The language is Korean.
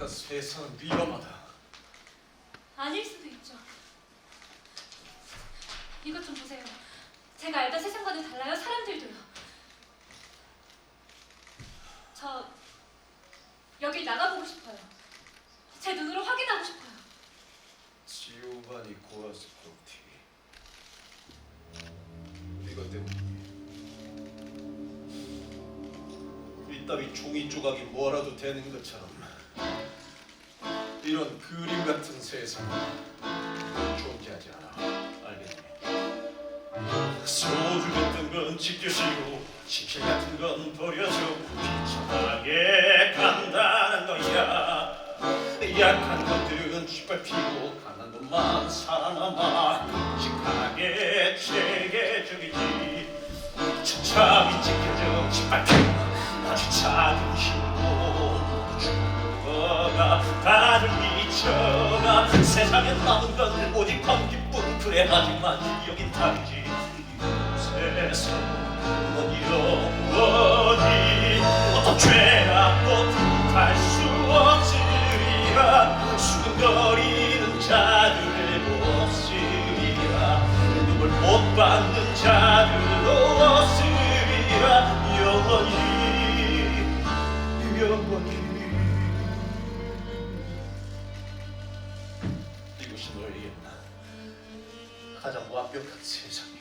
바깥 세상은 위험하다. 아닐 수도 있죠. 이것 좀 보세요. 제가 알던 세상과는 달라요. 사람들도요. 저 여길 나가보고 싶어요. 제 눈으로 확인하고 싶어요. 지오바니 고아스코티. 이것 때문에 이따위 종이 조각이 뭐라도 되는 것처럼 이런 그림 같은 세상은 존재하지 않아. 알겠니? 소주 같은 건 지켜지고 치킨 같은 건 버려져 비참하게 간다는 거야. 약한 것들은 짓밟히고 강한 것만 살아남아 끔찍하게 체 땅에 남은 건 오직 한 기쁨 그래. 하지만 여긴 땅이지 세상 영원히 어떤 죄악도 할수 없으리라. 수근거리는 자들의 몹쓸이라. 눈물 못 받는 자들도 없으리라. 영원히 영원히 이것이 너에게 가장 완벽한 세상이야.